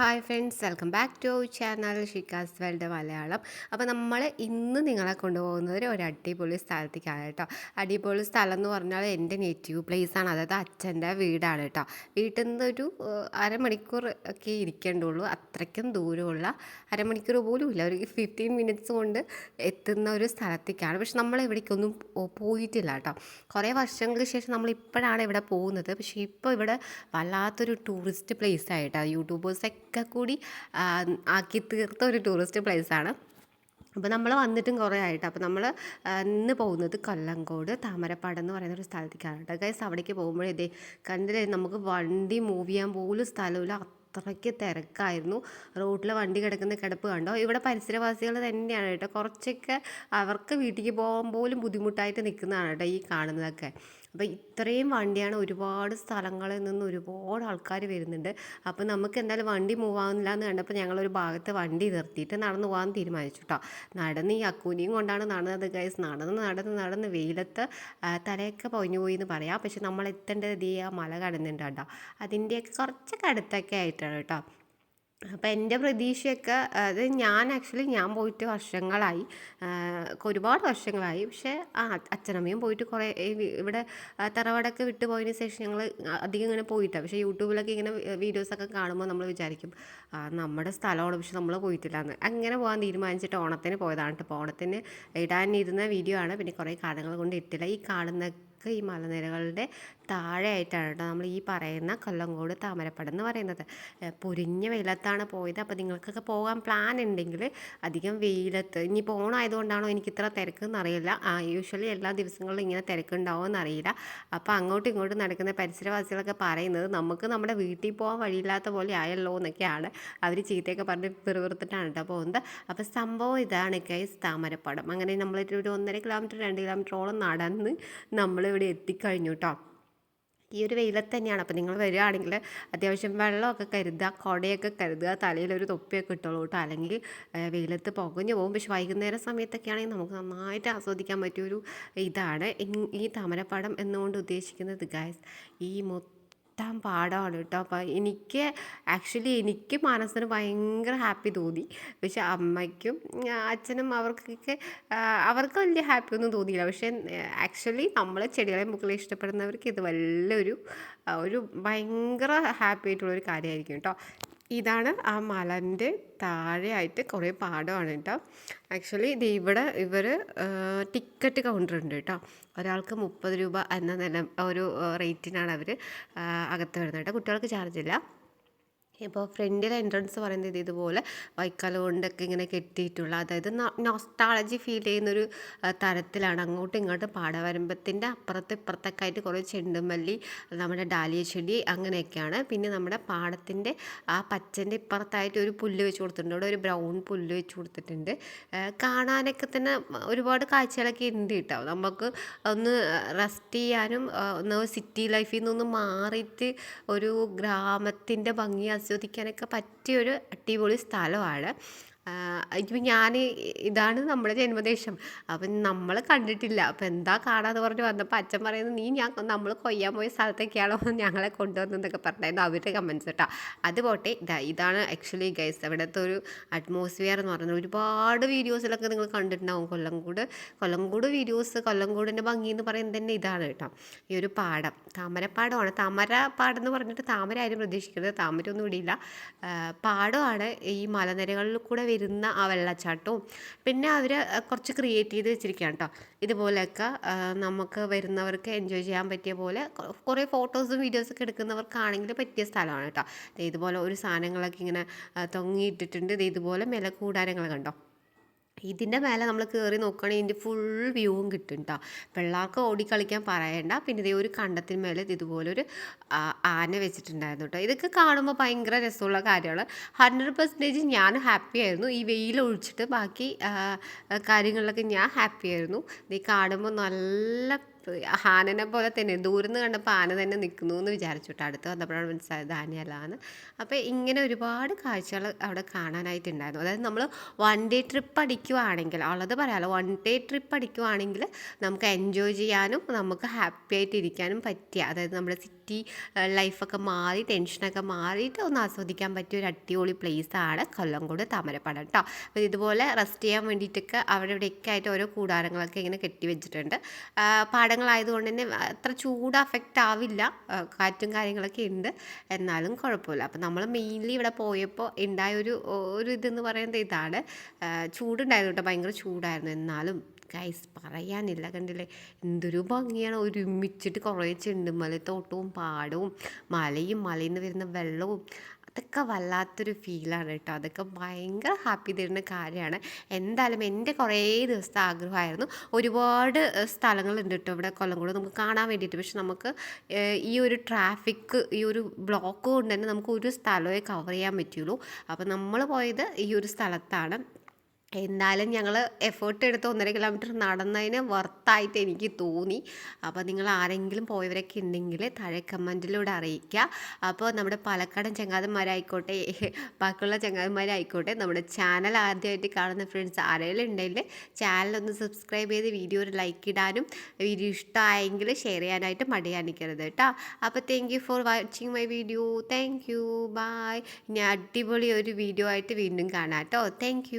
Hi friends welcome back to channel Shika's world Malayalam അപ്പോൾ നമ്മൾ ഇന്ന് നിങ്ങളെ കൊണ്ടുപോകുന്നത് ഒരു അടിപൊളി സ്ഥലത്തേക്കാണ് കേട്ടോ. അടിപൊളി സ്ഥലം എന്ന് പറഞ്ഞാൽ എന്റെ നേറ്റീവ് പ്ലേസ് ആണ്. അതായത് അച്ഛന്റെ വീടാണ് കേട്ടോ. വീട്ടിൽ നിന്ന് ഒരു അരമണിക്കൂർ ഒക്കെ ഇരിക്കേണ്ടുള്ളൂ. അത്രയ്ക്കും ദൂരമുള്ള അരമണിക്കൂർ പോലും ഇല്ല. ഒരു ഫിഫ്റ്റീൻ മിനിറ്റ്സ് കൊണ്ട് എത്തുന്ന ഒരു സ്ഥലത്തേക്കാണ്. പക്ഷെ നമ്മൾ ഇവിടേക്കൊന്നും പോയിട്ടില്ല കേട്ടോ. കുറേ വർഷങ്ങൾക്ക് ശേഷം നമ്മൾ ഇപ്പോഴാണ് ഇവിടെ പോകുന്നത്. പക്ഷേ ഇപ്പോൾ ഇവിടെ വല്ലാത്തൊരു ടൂറിസ്റ്റ് പ്ലേസ് ആയിട്ടാണ് യൂട്യൂബേഴ്സൊക്കെ കൂടി ആക്കി തീർത്ത ഒരു ടൂറിസ്റ്റ് പ്ലേസാണ് അപ്പോൾ നമ്മൾ വന്നിട്ടും കുറേ ആയിട്ട്. അപ്പോൾ നമ്മൾ ഇന്ന് പോകുന്നത് കൊല്ലങ്കോട് താമരപ്പാട് എന്ന് പറയുന്ന ഒരു സ്ഥലത്തേക്കാണ് കേട്ടോ. ഗൈസ് അവിടേക്ക് പോകുമ്പോഴേ ഇതേ കണ്ടില്ലേ നമുക്ക് വണ്ടി മൂവ് ചെയ്യാൻ പോലും സ്ഥലമില്ല. അത്രയ്ക്ക് തിരക്കായിരുന്നു. റോഡിൽ വണ്ടി കിടക്കുന്ന കിടപ്പ് കണ്ടോ? ഇവിടെ പരിസരവാസികൾ തന്നെയാണ് കേട്ടോ. കുറച്ചൊക്കെ അവർക്ക് വീട്ടിലേക്ക് പോകാൻ പോലും ബുദ്ധിമുട്ടായിട്ട് നിൽക്കുന്നതാണ് കേട്ടോ ഈ കാണുന്നതൊക്കെ. അപ്പോൾ ഇത്രയും വണ്ടിയാണ് ഒരുപാട് സ്ഥലങ്ങളിൽ നിന്ന് ഒരുപാട് ആൾക്കാർ വരുന്നുണ്ട്. അപ്പോൾ നമുക്ക് എന്തായാലും വണ്ടി മൂവ് ആവുന്നില്ല എന്ന് കണ്ടപ്പോൾ ഞങ്ങളൊരു ഭാഗത്ത് വണ്ടി നിർത്തിയിട്ട് നടന്നു പോകാൻ തീരുമാനിച്ചു കേട്ടോ നടന്ന് ഈ അക്കൂനിയും കൊണ്ടാണ് നടന്നത് ഗൈസ് നടന്ന് നടന്ന് നടന്ന് വെയിലത്ത് തലയൊക്കെ പൊഞ്ഞു പോയി എന്ന് പറയാം. പക്ഷെ നമ്മൾ എത്തേണ്ടത് ഈ ആ മല കടന്നുണ്ട് കേട്ടോ. അതിന്റെയൊക്കെ കുറച്ചൊക്കെ അടുത്തൊക്കെ ആയിട്ടാണ് കേട്ടോ. അപ്പോൾ എന്റെ പ്രതീക്ഷയൊക്കെ അത് ഞാൻ ആക്ച്വലി ഞാൻ പോയിട്ട് വർഷങ്ങളായി ഒരുപാട് വർഷങ്ങളായി. പക്ഷേ ആ അച്ഛനമ്മയും പോയിട്ട് കുറേ ഇവിടെ തറവാടൊക്കെ വിട്ടു പോയതിന് ശേഷം ഞങ്ങൾ അധികം ഇങ്ങനെ പോയിട്ടാണ് പക്ഷേ യൂട്യൂബിലൊക്കെ ഇങ്ങനെ വീഡിയോസൊക്കെ കാണുമ്പോൾ നമ്മൾ വിചാരിക്കും നമ്മുടെ സ്ഥലമാണ് പക്ഷെ നമ്മൾ പോയിട്ടില്ല എന്ന് അങ്ങനെ പോകാൻ തീരുമാനിച്ചിട്ട് ഓണത്തിന് പോയതാണ് കേട്ടോ ഓണത്തിന് ഇടാനിരുന്ന വീഡിയോ ആണ്. പിന്നെ കുറേ കാലങ്ങൾ കൊണ്ട് ഇട്ടില്ല ഈ കാണുന്നൊക്കെ ഈ മലനിരകളുടെ താഴെയായിട്ടാണ് കേട്ടോ നമ്മൾ ഈ പറയുന്ന കൊല്ലങ്കോട് താമരപ്പടം എന്ന് പറയുന്നത്. പൊരിഞ്ഞ വെയിലത്താണ് പോയത്. അപ്പോൾ നിങ്ങൾക്കൊക്കെ പോകാൻ പ്ലാൻ ഉണ്ടെങ്കിൽ അധികം വെയിലത്ത് ഇനി പോകണമായതുകൊണ്ടാണോ എനിക്ക് ഇത്ര തിരക്കെന്ന് അറിയില്ല യൂഷ്വലി എല്ലാ ദിവസങ്ങളിലും ഇങ്ങനെ തിരക്കുണ്ടാവുമോ എന്നറിയില്ല. അപ്പോൾ അങ്ങോട്ടും ഇങ്ങോട്ടും നടക്കുന്ന പരിസരവാസികളൊക്കെ പറയുന്നത് നമുക്ക് നമ്മുടെ വീട്ടിൽ പോകാൻ വഴിയില്ലാത്ത പോലെ ആയല്ലോ എന്നൊക്കെയാണ് അവർ ചീത്തയൊക്കെ പറഞ്ഞ് പിറുപിറുത്തിട്ടാണ് കേട്ടോ പോകുന്നത്. അപ്പോൾ സംഭവം ഇതാണ് ഗൈസ് താമരപ്പടം. അങ്ങനെ നമ്മളൊരു ഒരു ഒന്നര കിലോമീറ്റർ രണ്ട് കിലോമീറ്ററോളം നടന്ന് നമ്മളിവിടെ എത്തിക്കഴിഞ്ഞു കേട്ടോ ഈ ഒരു വെയിലത്ത് തന്നെയാണ്. അപ്പോൾ നിങ്ങൾ വരികയാണെങ്കിൽ അത്യാവശ്യം വെള്ളമൊക്കെ കരുതുക കുടയൊക്കെ കരുതുക തലയിൽ ഒരു തൊപ്പിയൊക്കെ ഇട്ടോളൂ കേട്ടോ അല്ലെങ്കിൽ വെയിലത്ത് പുകഞ്ഞു പോകും. പക്ഷെ വൈകുന്നേരം സമയത്തൊക്കെ ആണെങ്കിൽ നമുക്ക് നന്നായിട്ട് ആസ്വദിക്കാൻ പറ്റിയൊരു ഇതാണ്. ഈ താമരപ്പാടം എന്നുകൊണ്ട് ഉദ്ദേശിക്കുന്നത് ഗായ്സ് ഈ മൊത്തം പാടമാണ് കേട്ടോ. അപ്പോൾ എനിക്ക് ആക്ച്വലി എനിക്ക് മനസ്സിന് ഭയങ്കര ഹാപ്പി തോന്നി. പക്ഷെ അമ്മയ്ക്കും അച്ഛനും അവർക്കൊക്കെ അവർക്ക് വലിയ ഹാപ്പി ഒന്നും തോന്നിയില്ല. പക്ഷേ ആക്ച്വലി നമ്മൾ ചെടികളെ മുകളിൽ ഇഷ്ടപ്പെടുന്നവർക്ക് ഇത് വലിയൊരു ഒരു ഭയങ്കര ഹാപ്പി ആയിട്ടുള്ളൊരു കാര്യമായിരിക്കും കേട്ടോ. ഇതാണ് ആ മലന്റെ താഴെയായിട്ട് കുറേ പാടമാണ് കേട്ടോ. ആക്ച്വലി ഇത് ഇവിടെ ഇവർ ടിക്കറ്റ് കൗണ്ടർ ഉണ്ട് കേട്ടോ. ഒരാൾക്ക് മുപ്പത് രൂപ എന്ന നില ഒരു റേറ്റിനാണ് അവർ അകത്ത് വരുന്നത് കേട്ടോ. കുട്ടികൾക്ക് ചാർജ് ഇല്ല. ഇപ്പോൾ ഫ്രണ്ടിലെ എൻട്രൻസ് പറയുന്നത് ഇതുപോലെ വൈക്കല കൊണ്ടൊക്കെ ഇങ്ങനെ കെട്ടിയിട്ടുള്ള അതായത് നോസ്റ്റാളജി ഫീൽ ചെയ്യുന്നൊരു തരത്തിലാണ്. അങ്ങോട്ടും ഇങ്ങോട്ടും പാടവരമ്പത്തിന്റെ അപ്പുറത്ത് ഇപ്പുറത്തൊക്കെ ആയിട്ട് കുറേ ചെണ്ടുമല്ലി നമ്മുടെ ഡാലിയ ചെടി അങ്ങനെയൊക്കെയാണ്. പിന്നെ നമ്മുടെ പാടത്തിന്റെ ആ പച്ചന്റെ ഇപ്പുറത്തായിട്ട് ഒരു പുല്ല് വെച്ച് കൊടുത്തിട്ടുണ്ട്. അവിടെ ഒരു ബ്രൗൺ പുല്ല് വെച്ച് കൊടുത്തിട്ടുണ്ട്. കാണാനൊക്കെ തന്നെ ഒരുപാട് കാഴ്ചകളൊക്കെ ഉണ്ട് കേട്ടോ. നമുക്ക് ഒന്ന് റെസ്റ്റ് ചെയ്യാനും ഒന്ന് സിറ്റി ലൈഫിൽ നിന്നൊന്ന് മാറിയിട്ട് ഒരു ഗ്രാമത്തിന്റെ ഭംഗി ആസ്വദിക്കാനൊക്കെ പറ്റിയൊരു അടിപൊളി സ്ഥലമാണ്. ഇപ്പം ഞാൻ ഇതാണ് നമ്മുടെ ജന്മദേശം. അപ്പം നമ്മൾ കണ്ടിട്ടില്ല. അപ്പം എന്താ കാണാന്ന് പറഞ്ഞ് വന്നപ്പോൾ അച്ഛൻ പറയുന്നത് നീ ഞാൻ നമ്മൾ കൊയ്യാൻ പോയ സ്ഥലത്തേക്കാണോ ഞങ്ങളെ കൊണ്ടുവന്നതെന്നൊക്കെ പറഞ്ഞായിരുന്നു അവരുടെ കമൻസ് കേട്ടോ. അത് പോട്ടെ. ഇതാ ഇതാണ് ആക്ച്വലി ഗൈസ് അവിടുത്തെ ഒരു അറ്റ്മോസ്ഫിയർ എന്ന് പറയുന്നത്. ഒരുപാട് വീഡിയോസിലൊക്കെ നിങ്ങൾ കണ്ടിട്ടുണ്ടാവും. കൊല്ലംകൂട് കൊല്ലംകൂട് വീഡിയോസ് കൊല്ലംകൂടിന്റെ ഭംഗി എന്ന് പറയുന്നത് തന്നെ ഇതാണ് കേട്ടോ. ഈ ഒരു പാടം. താമരപ്പാടമാണ്. താമര പാടം എന്ന് പറഞ്ഞിട്ട് താമര ആരും പ്രതീക്ഷിക്കരുത്. താമര ഒന്നും ഇടിയില്ല പാടമാണ് ഈ മലനിരകളിൽ കൂടെ വരുന്ന ആ വെള്ളച്ചാട്ടവും. പിന്നെ അവർ കുറച്ച് ക്രിയേറ്റ് ചെയ്ത് വെച്ചിരിക്കുകയാണ് കേട്ടോ ഇതുപോലെയൊക്കെ നമുക്ക് വരുന്നവർക്ക് എൻജോയ് ചെയ്യാൻ പറ്റിയ പോലെ കുറേ ഫോട്ടോസും വീഡിയോസൊക്കെ എടുക്കുന്നവർക്കാണെങ്കിൽ പറ്റിയ സ്ഥലമാണ് കേട്ടോ ഇതുപോലെ ഒരു സാധനങ്ങളൊക്കെ ഇങ്ങനെ തൊങ്ങിയിട്ടിട്ടുണ്ട്. ഇതുപോലെ മേലെ കൂടാരങ്ങൾ കണ്ടോ? ഇതിന്റെ മേലെ നമ്മൾ കയറി നോക്കുകയാണെങ്കിൽ ഇതിന്റെ ഫുൾ വ്യൂവും കിട്ടും കേട്ടോ പിള്ളേർക്ക് ഓടിക്കളിക്കാൻ പറയണ്ട. പിന്നെ ഇതേ ഒരു കണ്ടത്തിന് മേലെ ഇത് ഇതുപോലൊരു ആന വെച്ചിട്ടുണ്ടായിരുന്നു കേട്ടോ ഇതൊക്കെ കാണുമ്പോൾ ഭയങ്കര രസമുള്ള കാര്യമാണ്. ഹൺഡ്രഡ് പെർസെന്റേജ് ഞാൻ ഹാപ്പി ആയിരുന്നു. ഈ വെയിൽ ഒഴിച്ചിട്ട് ബാക്കി കാര്യങ്ങളിലൊക്കെ ഞാൻ ഹാപ്പി ആയിരുന്നു. ഇത് കാണുമ്പോൾ നല്ല ആനനെ പോലെ തന്നെ ദൂരം നിന്ന് കണ്ടപ്പോൾ ആന തന്നെ നിൽക്കുന്നു എന്ന് വിചാരിച്ചു കേട്ടോ അടുത്ത് വന്നപ്പോഴാണ് മനസ്സിലായത് ആനയല്ലാന്ന് അപ്പോൾ ഇങ്ങനെ ഒരുപാട് കാഴ്ചകൾ അവിടെ കാണാനായിട്ടുണ്ടായിരുന്നു. അതായത് നമ്മൾ വൺ ഡേ ട്രിപ്പ് അടിക്കുവാണെങ്കിൽ ഉള്ളത് പറയാമല്ലോ വൺ ഡേ ട്രിപ്പ് അടിക്കുവാണെങ്കിൽ നമുക്ക് എൻജോയ് ചെയ്യാനും നമുക്ക് ഹാപ്പി ആയിട്ട് ഇരിക്കാനും പറ്റിയ അതായത് നമ്മുടെ സിറ്റി ലൈഫൊക്കെ മാറി ടെൻഷനൊക്കെ മാറിയിട്ട് ഒന്ന് ആസ്വദിക്കാൻ പറ്റിയ ഒരു അടിപൊളി പ്ലേസാണ് കൊല്ലംകോട് താമരപ്പടം കേട്ടോ അപ്പോൾ ഇതുപോലെ റെസ്റ്റ് ചെയ്യാൻ വേണ്ടിയിട്ടൊക്കെ അവിടെ ഇവിടെയൊക്കെ ആയിട്ട് ഓരോ കൂടാരങ്ങളൊക്കെ ഇങ്ങനെ കെട്ടി വെച്ചിട്ടുണ്ട്. പാടങ്ങളായതുകൊണ്ട് തന്നെ അത്ര ചൂട് അഫക്റ്റ് ആവില്ല. കാറ്റും കാര്യങ്ങളൊക്കെ ഉണ്ട്. എന്നാലും കുഴപ്പമില്ല. അപ്പോൾ നമ്മൾ മെയിൻലി ഇവിടെ പോയപ്പോൾ ഉണ്ടായ ഒരു ഒരു ഇതെന്ന് പറയുന്നത് ഇതാണ്. ചൂടുണ്ടായിരുന്നു കേട്ടോ ഭയങ്കര ചൂടായിരുന്നു. എന്നാലും ഗൈസ് പറയാനില്ല. കണ്ടില്ലേ? എന്തൊരു ഭംഗിയാണ്. ഒരുമിച്ചിട്ട് കുറേ ചെണ്ടുമലത്തോട്ടവും പാടവും മലയും മലയിൽ നിന്ന് വരുന്ന വെള്ളവും അതൊക്കെ വല്ലാത്തൊരു ഫീലാണ് കേട്ടോ. അതൊക്കെ ഭയങ്കര ഹാപ്പി തരുന്ന കാര്യമാണ്. എന്തായാലും എന്റെ കുറേ ദിവസത്തെ ആഗ്രഹമായിരുന്നു. ഒരുപാട് സ്ഥലങ്ങളുണ്ട് കേട്ടോ ഇവിടെ കൊല്ലംകോട്. നമുക്ക് കാണാൻ വേണ്ടിയിട്ട്. പക്ഷെ നമുക്ക് ഈ ഒരു ട്രാഫിക് ഈ ഒരു ബ്ലോക്ക് കൊണ്ട് തന്നെ നമുക്ക് ഒരു സ്ഥലമേ കവർ ചെയ്യാൻ പറ്റുള്ളൂ അപ്പോൾ നമ്മൾ പോയത് ഈ ഒരു സ്ഥലത്താണ്. എന്നാലും ഞങ്ങൾ എഫേർട്ട് എടുത്ത് ഒന്നര കിലോമീറ്റർ നടന്നതിന് വർത്തായിട്ട് എനിക്ക് തോന്നി. അപ്പോൾ നിങ്ങൾ ആരെങ്കിലും പോയവരൊക്കെ ഉണ്ടെങ്കിൽ താഴെ കമന്റിലൂടെ അറിയിക്കുക അപ്പോൾ നമ്മുടെ പാലക്കാടൻ ചങ്ങാതന്മാരായിക്കോട്ടെ ബാക്കിയുള്ള ചങ്ങാതന്മാരായിക്കോട്ടെ നമ്മുടെ ചാനൽ ആദ്യമായിട്ട് കാണുന്ന ഫ്രണ്ട്സ് ആരെങ്കിലും ഉണ്ടെങ്കിൽ ചാനലൊന്ന് സബ്സ്ക്രൈബ് ചെയ്ത് വീഡിയോ ഒരു ലൈക്ക് ഇടാനും വീഡിയോ ഇഷ്ടമായെങ്കിൽ ഷെയർ ചെയ്യാനായിട്ട് മടി കാണിക്കരുത് കേട്ടോ അപ്പോൾ thank for watching my video thank you bye ഇനി അടിപൊളി ഒരു വീഡിയോ ആയിട്ട് വീണ്ടും കാണാം കേട്ടോ താങ്ക്